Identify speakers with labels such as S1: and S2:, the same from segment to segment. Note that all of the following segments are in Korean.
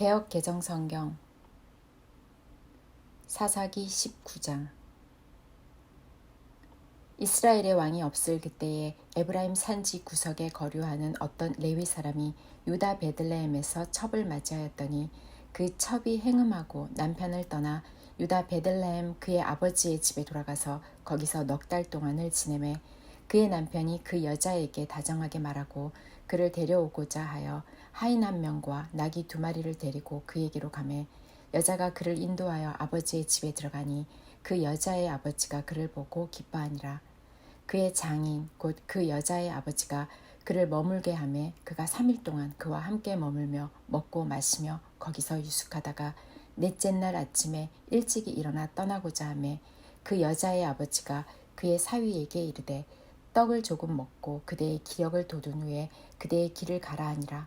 S1: 개혁 개정 성경. 사사기 19장. 이스라엘의 왕이 없을 그때에 에브라임 산지 구석에 거류하는 어떤 레위 사람이 유다 베들레헴에서 첩을 맞이하였더니 그 첩이 행음하고 남편을 떠나 유다 베들레헴 그의 아버지의 집에 돌아가서 거기서 넉 달 동안을 지내매 그의 남편이 그 여자에게 다정하게 말하고 그를 데려오고자 하여 하인 한 명과 나귀 두 마리를 데리고 그에게로 가매 여자가 그를 인도하여 아버지의 집에 들어가니 그 여자의 아버지가 그를 보고 기뻐하니라. 그의 장인 곧 그 여자의 아버지가 그를 머물게 하매 그가 3일 동안 그와 함께 머물며 먹고 마시며 거기서 유숙하다가 넷째 날 아침에 일찍이 일어나 떠나고자 하매 그 여자의 아버지가 그의 사위에게 이르되 떡을 조금 먹고 그대의 기력을 돋운 후에 그대의 길을 가라 하니라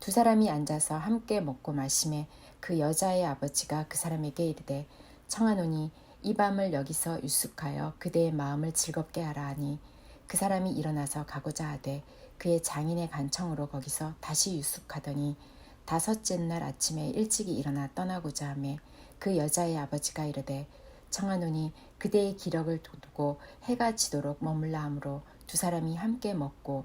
S1: 두 사람이 앉아서 함께 먹고 마심에 그 여자의 아버지가 그 사람에게 이르되 청하노니 이 밤을 여기서 유숙하여 그대의 마음을 즐겁게 하라 하니 그 사람이 일어나서 가고자 하되 그의 장인의 간청으로 거기서 다시 유숙하더니 다섯째 날 아침에 일찍이 일어나 떠나고자 하매 그 여자의 아버지가 이르되 청하노니 그대의 기력을 돋우고 해가 지도록 머물라 하므로 두 사람이 함께 먹고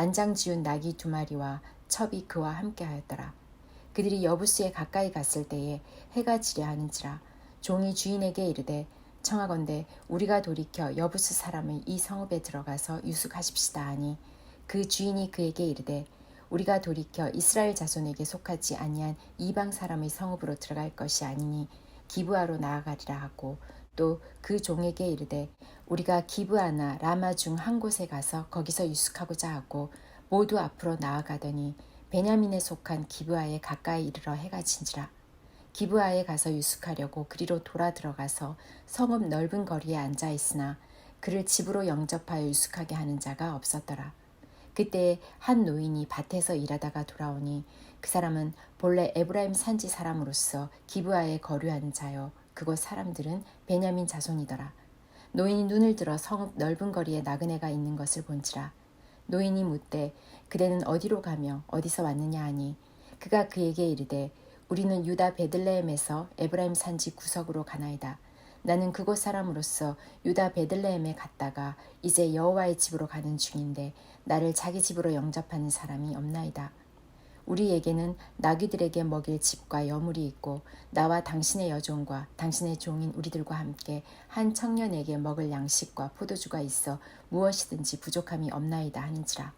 S1: 안장 지운 낙이 두 마리와 첩이 그와 함께 하였더라. 그들이 여부스에 가까이 갔을 때에 해가 지려 하는지라 종이 주인에게 이르되 청하건대 우리가 돌이켜 여부스 사람의 이 성읍에 들어가서 유숙하십시다 하니 그 주인이 그에게 이르되 우리가 돌이켜 이스라엘 자손에게 속하지 아니한 이방 사람의 성읍으로 들어갈 것이 아니니 기부하러 나아가리라 하고 또 그 종에게 이르되 우리가 기부하나 라마 중 한 곳에 가서 거기서 유숙하고자 하고 모두 앞으로 나아가더니 베냐민에 속한 기부하에 가까이 이르러 해가 진지라 기부하에 가서 유숙하려고 그리로 돌아 들어가서 성읍 넓은 거리에 앉아 있으나 그를 집으로 영접하여 유숙하게 하는 자가 없었더라. 그때 한 노인이 밭에서 일하다가 돌아오니 그 사람은 본래 에브라임 산지 사람으로서 기부하에 거류하는 자요 그곳 사람들은 베냐민 자손이더라. 노인이 눈을 들어 성읍 넓은 거리에 나그네가 있는 것을 본지라. 노인이 묻되 그대는 어디로 가며 어디서 왔느냐 하니 그가 그에게 이르되 우리는 유다 베들레헴에서 에브라임 산지 구석으로 가나이다. 나는 그곳 사람으로서 유다 베들레헴에 갔다가 이제 여호와의 집으로 가는 중인데 나를 자기 집으로 영접하는 사람이 없나이다. 우리에게는 나귀들에게 먹일 집과 여물이 있고 나와 당신의 여종과 당신의 종인 우리들과 함께 한 청년에게 먹을 양식과 포도주가 있어 무엇이든지 부족함이 없나이다 하는지라.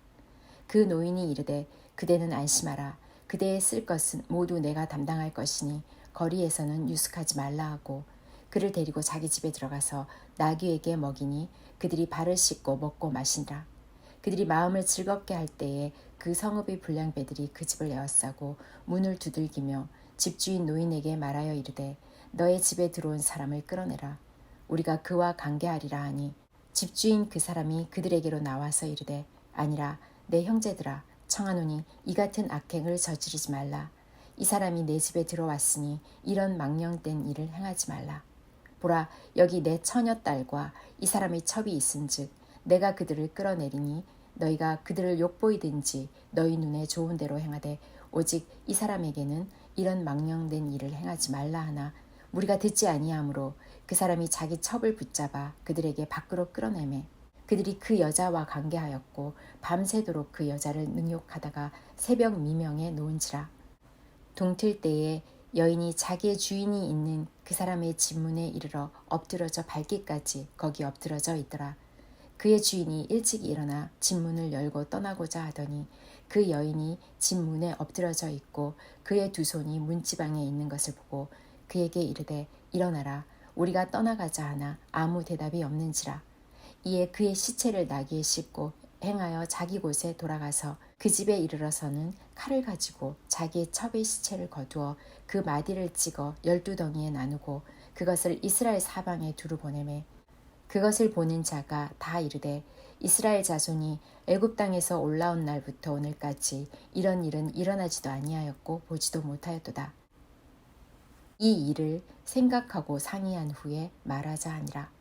S1: 그 노인이 이르되 그대는 안심하라. 그대의 쓸 것은 모두 내가 담당할 것이니 거리에서는 유숙하지 말라 하고 그를 데리고 자기 집에 들어가서 나귀에게 먹이니 그들이 발을 씻고 먹고 마신다. 그들이 마음을 즐겁게 할 때에 그 성읍의 불량배들이 그 집을 에워싸고 문을 두들기며 집주인 노인에게 말하여 이르되 너의 집에 들어온 사람을 끌어내라. 우리가 그와 관계하리라 하니 집주인 그 사람이 그들에게로 나와서 이르되 아니라 내 형제들아 청하노니 이 같은 악행을 저지르지 말라. 이 사람이 내 집에 들어왔으니 이런 망령된 일을 행하지 말라. 보라 여기 내 처녀 딸과 이 사람의 첩이 있은즉 내가 그들을 끌어내리니 너희가 그들을 욕보이든지 너희 눈에 좋은 대로 행하되 오직 이 사람에게는 이런 망령된 일을 행하지 말라 하나 우리가 듣지 아니하므로 그 사람이 자기 첩을 붙잡아 그들에게 밖으로 끌어내매 그들이 그 여자와 관계하였고 밤새도록 그 여자를 능욕하다가 새벽 미명에 놓은지라 동틀 때에 여인이 자기의 주인이 있는 그 사람의 집 문에 이르러 엎드러져 밟기까지 거기 엎드러져 있더라. 그의 주인이 일찍 일어나 집 문을 열고 떠나고자 하더니 그 여인이 집 문에 엎드러져 있고 그의 두 손이 문지방에 있는 것을 보고 그에게 이르되 일어나라 우리가 떠나가자 하나 아무 대답이 없는지라. 이에 그의 시체를 나귀에 싣고 행하여 자기 곳에 돌아가서 그 집에 이르러서는 칼을 가지고 자기의 첩의 시체를 거두어 그 마디를 찍어 열두 덩이에 나누고 그것을 이스라엘 사방에 두루 보내매 그것을 보는 자가 다 이르되 이스라엘 자손이 애굽 땅에서 올라온 날부터 오늘까지 이런 일은 일어나지도 아니하였고 보지도 못하였도다. 이 일을 생각하고 상의한 후에 말하자 하니라.